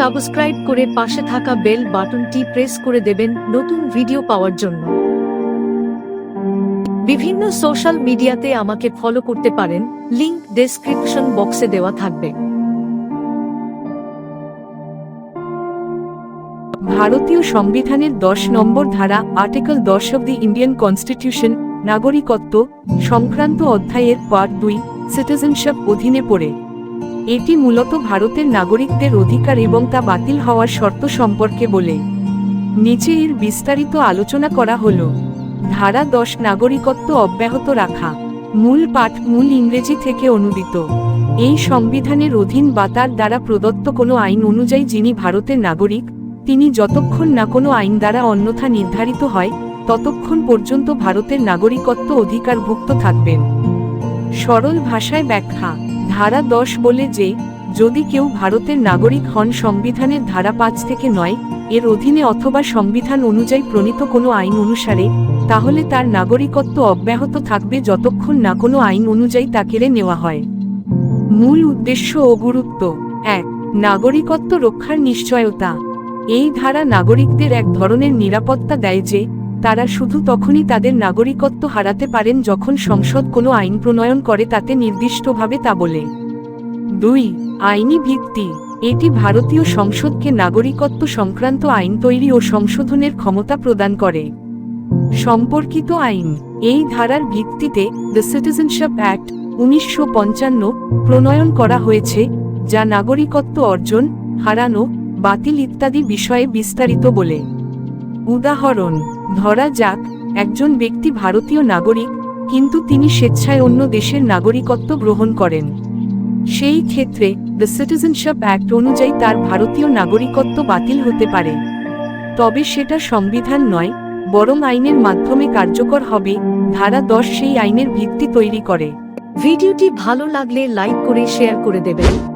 Subscribe করে পাশে থাকা বেল বাটনটি প্রেস করে দেবেন নতুন ভিডিও পাওয়ার জন্য। বিভিন্ন সোশ্যাল মিডিয়াতে আমাকে ফলো করতে পারেন, লিংক ডেসক্রিপশন বক্সে দেওয়া থাকবে। ভারতীয় সংবিধানের দশ নম্বর ধারা, আর্টিকেল দশ অব দি ইন্ডিয়ান কনস্টিটিউশন, নাগরিকত্ব সংক্রান্ত অধ্যায়ের পার্ট দুই, সিটিজেনশিপ অধীনে পড়ে। এটি মূলত ভারতের নাগরিকদের অধিকার এবং তা বাতিল হওয়ার শর্ত সম্পর্কে বলে। নিচে এর বিস্তারিত আলোচনা করা হল। ধারা দশ নাগরিকত্ব অব্যাহত রাখা, মূল পাঠ, মূল ইংরেজি থেকে অনুদিত। এই সংবিধানের অধীন বা তার দ্বারা প্রদত্ত কোনো আইন অনুযায়ী যিনি ভারতের নাগরিক, তিনি যতক্ষণ না কোনো আইন দ্বারা অন্যথা নির্ধারিত হয়, ততক্ষণ পর্যন্ত ভারতের নাগরিকত্ব অধিকারভুক্ত থাকবেন। সরল ভাষায় ব্যাখ্যা ধারা দশ বলে যে, যদি কেউ ভারতের নাগরিক হন সংবিধানের ধারা পাঁচ থেকে নয়, এর অধীনে অথবা সংবিধান অনুযায়ী প্রণীত কোনো আইন অনুসারে, তাহলে তার নাগরিকত্ব অব্যাহত থাকবে যতক্ষণ না কোনো আইন অনুযায়ী তা কেড়ে নেওয়া হয়। মূল উদ্দেশ্য ও গুরুত্ব। এক, নাগরিকত্ব রক্ষার নিশ্চয়তা। এই ধারা নাগরিকদের এক ধরনের নিরাপত্তা দেয় যে তারা শুধু তখনই তাদের নাগরিকত্ব হারাতে পারেন যখন সংসদ কোনো আইন প্রণয়ন করে তাতে নির্দিষ্টভাবে তা বলে। দুই, আইনি ভিত্তি। এটি ভারতীয় সংসদকে নাগরিকত্ব সংক্রান্ত আইন তৈরি ও সংশোধনের ক্ষমতা প্রদান করে। সম্পর্কিত আইন। এই ধারার ভিত্তিতে দ্য সিটিজেনশিপ অ্যাক্ট উনিশশো পঞ্চান্ন প্রণয়ন করা হয়েছে, যা নাগরিকত্ব অর্জন, হারানো, বাতিল ইত্যাদি বিষয়ে বিস্তারিত বলে। উদাহরণ, ধরা যাক, একজন ব্যক্তি ভারতীয় নাগরিক, কিন্তু তিনি স্বেচ্ছায় অন্য দেশের নাগরিকত্ব গ্রহণ করেন। সেই ক্ষেত্রে দ্য সিটিজেনশিপ অ্যাক্ট অনুযায়ী তার ভারতীয় নাগরিকত্ব বাতিল হতে পারে। তবে সেটা সংবিধান নয়, বরং আইনের মাধ্যমে কার্যকর হবে, ধারা দশ সেই আইনের ভিত্তি তৈরি করে। ভিডিওটি ভালো লাগলে লাইক করে, শেয়ার করে দেবেন।